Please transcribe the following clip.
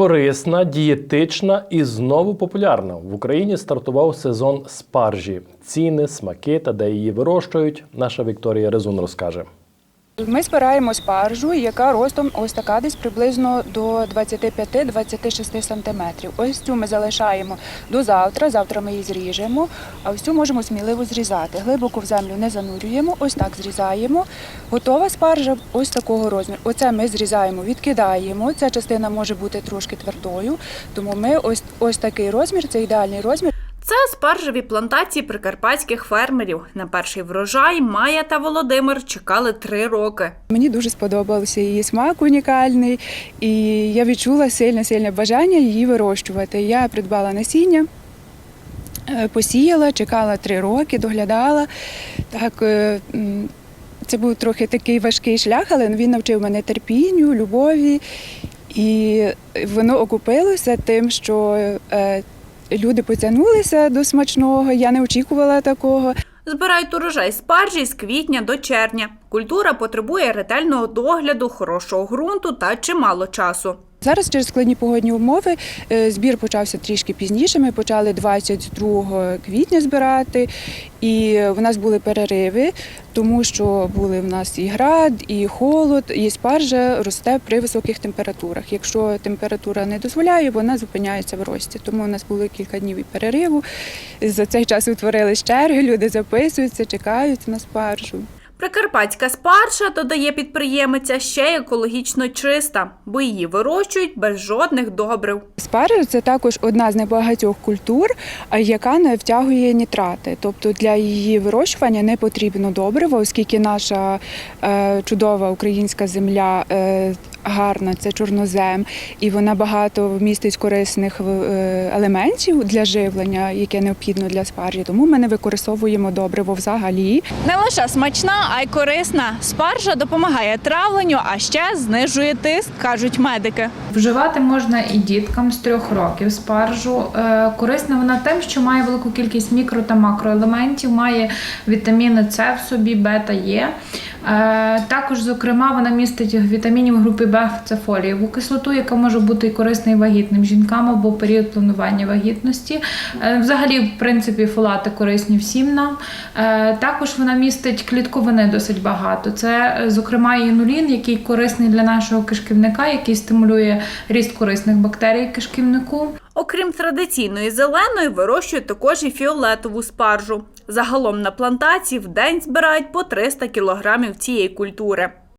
Корисна, дієтична і знову популярна. В Україні стартував сезон спаржі. Ціни, смаки та де її вирощують. Наша Вікторія Резун розкаже. Ми збираємо спаржу, яка ростом ось така десь приблизно до 25-26 сантиметрів. Ось цю ми залишаємо до завтра. Завтра ми її зріжемо, а ось цю можемо сміливо зрізати. Глибоко в землю не занурюємо, ось так зрізаємо. Готова спаржа ось такого розміру. Оце ми зрізаємо, відкидаємо. Ця частина може бути трошки твердою, тому ми ось ось такий розмір, це ідеальний розмір. Це спаржеві плантації прикарпатських фермерів. На перший врожай Майя та Володимир чекали три роки. Мені дуже сподобався її смак унікальний, і я відчула сильне сильне бажання її вирощувати. Я придбала насіння, е, посіяла, чекала три роки, доглядала. Так, е, це був трохи такий важкий шлях, але він навчив мене терпінню, любові. І воно окупилося тим, що е, люди потягнулися до смачного. Я не очікувала такого. Збирають урожай спаржі з квітня до червня. Культура потребує ретельного догляду, хорошого ґрунту та чимало часу. Зараз через складні погодні умови е, збір почався трішки пізніше. Ми почали 22 квітня збирати, і в нас були перериви, тому що були в нас і град, і холод, і спаржа росте при високих температурах. Якщо температура не дозволяє, вона зупиняється в рості. Тому у нас було кілька днів і перериву. За цей час утворились черги, люди записуються, чекають на спаржу. Прикарпатська спарша, додає підприємиця, ще екологічно чиста, бо її вирощують без жодних добрив. Спаржа це також одна з небагатьох культур, яка не втягує нітрати. Тобто для її вирощування не потрібно добрива, оскільки наша е, чудова українська земля е, гарна, це чорнозем, і вона багато містить корисних е, елементів для живлення, яке необхідно для спаржі. Тому ми не використовуємо добриво взагалі. Не лише смачна, а й корисна. Спаржа допомагає травленню, а ще знижує тиск, кажуть медики. Вживати можна і діткам з трьох років спаржу. Е, Корисна вона тим, що має велику кількість мікро та макроелементів, має вітаміни С в собі, бета Є. Е, Також, зокрема, вона містить вітамінів групи Б це фолієву кислоту, яка може бути і корисна вагітним жінкам або період планування вагітності. Е, Взагалі, в принципі, фолати корисні всім нам. Е, Також вона містить клітковини досить багато. Це, е, зокрема, інулін, який корисний для нашого кишківника, який стимулює ріст корисних бактерій кишківнику. Окрім традиційної зеленої, вирощують також і фіолетову спаржу. Загалом на плантації в день збирають по 300 кілограмів цієї культури.